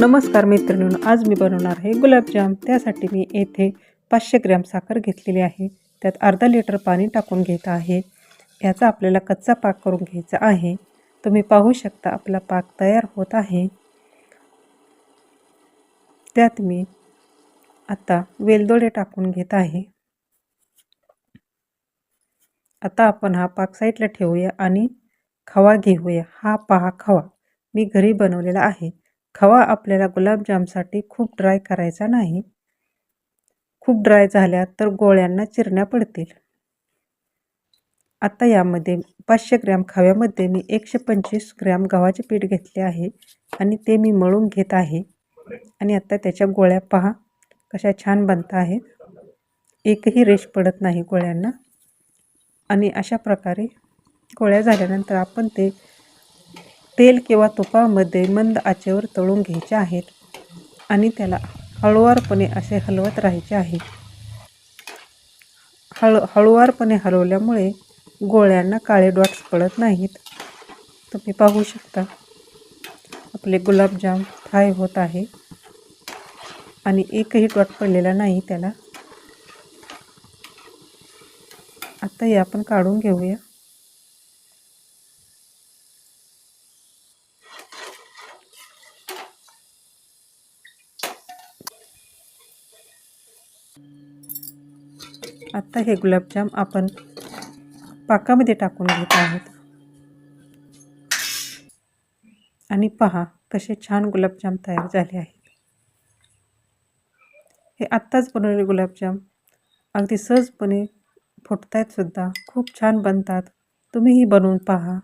नमस्कार मित्रांनो आज मी बनवणार आहे गुलाबजाम त्यासाठी मी येथे पाचशे ग्रॅम साखर घेतलेली आहे. त्यात अर्धा लिटर पाणी टाकून घेत आहे. याचा आपल्याला कच्चा पाक करून घ्यायचा आहे. तुम्ही पाहू शकता आपला पाक तयार होत आहे. त्यात मी आता वेलदोडे टाकून घेत आहे. आता आपण हा पाक साईडला ठेवूया आणि खवा घेऊया. हा पहा खवा. मी घरी बनवलेला आहे. खवा आपल्याला गुलाबजामसाठी खूप ड्राय करायचा नाही. खूप ड्राय झाल्या तर गोळ्यांना चिरण्या पडतील. आता यामध्ये पाचशे ग्रॅम खव्यामध्ये मी एकशे पंचवीस ग्रॅम गव्हाचे पीठ घेतले आहे आणि ते मी मळून घेत आहे. आणि आता त्याच्या गोळ्या पहा कशा छान बनत आहेत. एकही रेश पडत नाही गोळ्यांना. आणि अशा प्रकारे गोळ्या झाल्यानंतर आपण ते तेल किंवा तुपामध्ये मंद आचेवर तळून घ्यायचे आहेत आणि त्याला हळुवारपणे असे हलवत राहायचे आहे. हळ हळुवारपणे हलवल्यामुळे गोळ्यांना काळे डॉट्स पडत नाहीत. तुम्ही पाहू शकता. आपले गुलाबजाम फ्राय होत आहे आणि एकही डॉट पडलेला नाही त्याला. आता हे आपण काढून घेऊया. आत्ता हे गुलाबजाम आपण पाकामध्ये टाकून घेत आहोत. आणि पहा कसे छान गुलाबजाम तयार झाले आहेत. हे आत्ताच बनवलेले गुलाबजाम अगदी सहजपणे फुटत आहेत सुद्धा खूप छान बनतात. तुम्हीही बनवून पहा.